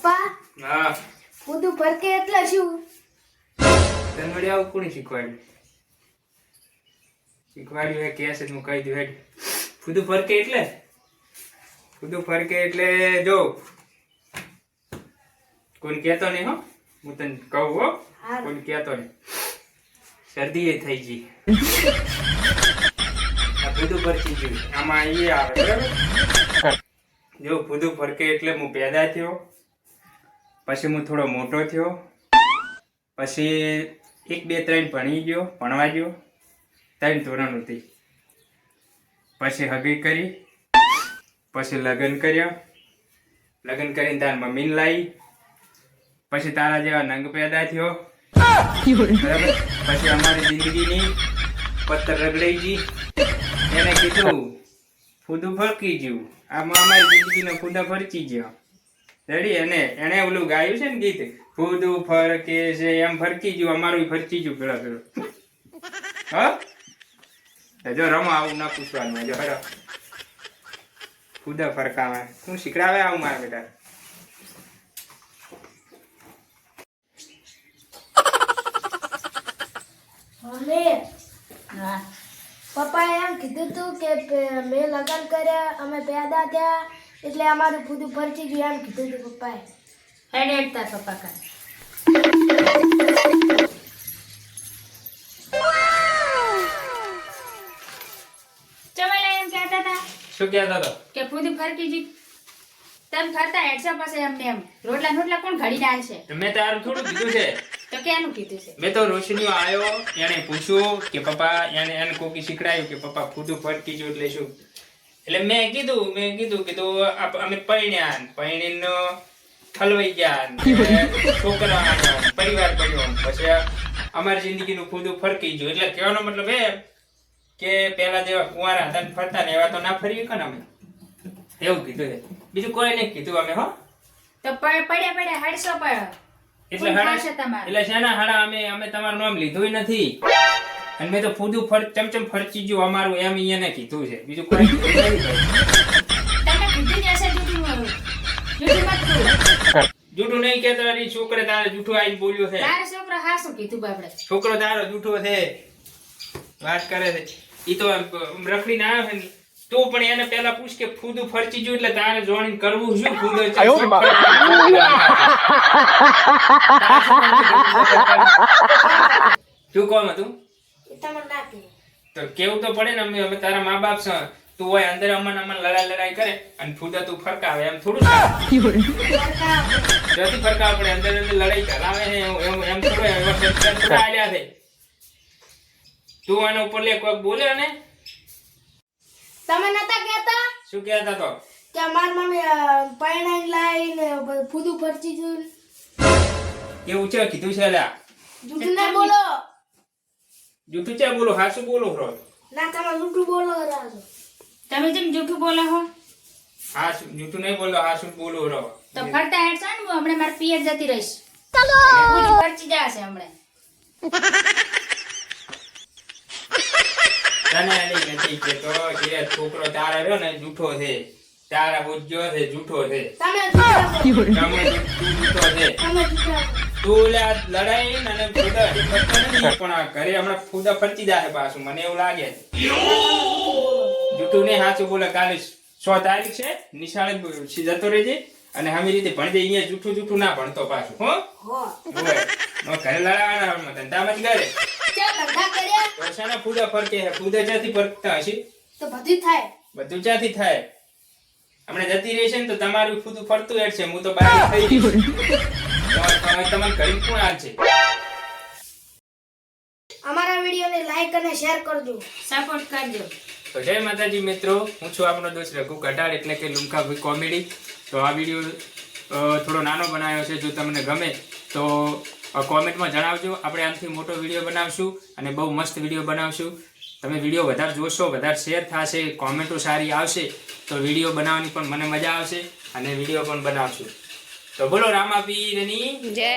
પપ્પા? હા. ફૂદું ફરકે એટલે શું? તને વળી આવું કોણે શીખવાડ્યું? શીખવાડ્યું એ કેસ હું કહી દઉં હેડ ફૂદું ફરકે એટલે? ફૂદું ફરકે એટલે જો. કોણ કહેતો નહીં હો. હું તને કહું હો. કોણ કહેતો નહીં. શરદી એ થઈ ગઈ. આ ફૂદું ફરકી ગયું. આમાં એ આવે બરાબર? જો ફૂદું ફરકે એટલે હું પેદા થયો. પછી હું થોડો મોટો થયો. પછી એક, બે, ત્રણ ભણી ગયો, ભણવા ગયો. ત્રણ ધોરણ હતી પછી હગી કરી. પછી લગ્ન કર્યા. લગ્ન કરીને તાર મમ્મીને લાવી પછી તારા જેવા નંગ પેદા થયો. બરાબર? પછી અમારી જિંદગીની પથ્થર રગડાઈ ગઈ. એને કીધું, ફૂદું ફરકી ગયું. આમાં અમારી જિંદગીનો ફૂદા ફરકી ગયો. રેડી? અને એને ઓલું ગાયું છે ને ગીત? ફૂદું ફરકે છે, એમ ફરકી ગયું, અમારું ફરકી ગયું પેલા પેલું. હા? જો રમો આવું ના પૂછવાનું જો હરો. ફૂદા ફરકાવે હું શીખડાવે આવું મારા બેટા? પપ્પા એમ કીધું તું કે મેં લગ્ન કર્યા, અમે પેદા થયા. એટલે અમારું બધું ફરકી ગયું એમ કીધું હતું પપ્પાએ. હેડ હેડ તાર પપ્પા કર ચમેલા એમ કહેતા હતા શું કહેતા હતો? કે પૂરી ફરકી જી. તેમ ફરતા હેડસો પાસે એમને એમ. રોટલા રોટલા કોણ ઘડી ડાલશે છે મેં તારું થોડું કીધું છે. તો કેનું કીધું છે? મેં તો રોશનીઓ આવ્યો એને પૂછ્યું કે પપ્પા એને એને કોકી શીખડાયું કે પપ્પા ફૂદું ફરકી ગયું એટલે શું? એટલે મેં કીધું મેં કીધું કે તો અમે પરણ્યા પરણીને ઠલવાઈ ગયા છોકરા પરિવાર બન્યો પછી અમારી જિંદગીનું ખુદું ફરકી ગયું. એટલે કહેવાનો મતલબ એ કે પેલા જેવા કુંવારા હતા ને ફરતા ને એવા તો ના ફરી કે અમે? એવું કીધું છે બીજું કોઈ નહીં કીધું અમે હો. તો પડ્યા પડ્યા હેડસો પડ્યો એટલે હાડા એટલે શેના હાડા? અમે અમે તમારું નામ લીધું નથી. અને મેં તો ફૂદું ફર ચમચમ ફરચી ગયું અમારું એમ અહીંયા કીધું છે. બીજું કોઈ જૂઠું નહીં કહેતો અરે છોકરે તારે જૂઠું આવીને બોલ્યો છે. તારો છોકરો હાસું કીધું બાપડે. છોકરો તારો જૂઠો છે. વાત કરે છે. ઈ તો રખડીને આવે છે તું પણ એને પેલા પૂછ કે ફૂદું ફરચી ગયું એટલે તારે જોઈન કરવું શું ફૂદો છે? શું કોમ હતું? તમને ના કહે. તો કેવું તો પડે ને અમે અમે તારા મા બાપ છે તું હોય અંદર અમન અમન લડાઈ લડાઈ કરે અને ફૂદા તું ફરકાવે એમ થોડું જતી ફરકાવે પડે અંદર અંદર લડાઈ કરાવે ને એમ એમ- એમ થોડું આલ્યા છે. તું આના ઉપર લે કોઈક બોલે ને તમે નતા કહેતા? શું કહેતા તો? કે માર મમ્મી લાવીને બ- ફૂદું ફરચી ગયું એવું છે કીધું છે લ્યા. જૂઠું ના બોલો. જૂઠું છે બોલો? હાસું બોલો રો. ના તમે જૂઠું બોલો રાજો તમે જેમ જૂઠું બોલો હો. હાસું જૂઠું નહીં બોલો હાસું બોલો રો. તો ફરતા હેડ ને હું હમણાં મારા પિયર જતી રહીશ. ચલો! ખર્ચી જશે હમણાં. તને એની નથી કેતો કે છોકરો તારા રહ્યો ને જૂઠો છે. તારા ઉજ્જો છે જૂઠો છે. તમે જૂઠા તમે જૂઠો છે. તમે જૂઠો તું આ લડાઈ અને ફૂદા હજી ફરતો નથી, પણ આ ઘરે હમણાં ફૂદા ફરતી જાય પાછું. મને એવું લાગે. જૂઠું નહીં સાચું બોલે કાલે સો તારીખ છે નિશાળે જતો રહેજે અને આવી રીતે ભણજે અહીંયા જૂઠું જૂઠું ના ભણતો પાછું હો? ઘરે લડાવાના ધંધામાં જ ઘરે. ક્યાં ધંધા કર્યા? તો શાના ફૂદા ફરકે છે? ફૂદા જ્યાંથી ફરકતા હશે? તો બધું થાય. બધું થાય? હમણાં જતી રહેશે ને તો તમારું ફૂદું ફરતું હેડશે હું તો બહાર થઈ જઈશ. તમારે- તમારે કોણ હાલ અમારા વિડીયોને લાઈક અને શેર કરજો. સપોર્ટ કરજો. તો જય માતાજી મિત્રો હું છું આપણો દોસ્ત રઘુ કટાર એટલે કે લુમકા ભાઈ કોમેડી. તો આ વીડિયો થોડો નાનો બનાવ્યો છે જો તમને ગમે તો કોમેન્ટમાં જણાવજો. આપણે આનાથી મોટો વીડિયો બનાવશું અને બહુ મસ્ત વીડિયો બનાવશું. તમે વીડિયો વધારે જોશો વધારે શેર થશે કોમેન્ટો સારી આવશે તો વીડિયો બનાવવાની પણ મને મજા આવશે અને વીડિયો પણ બનાવશું. તો બોલો રામા પીરની જય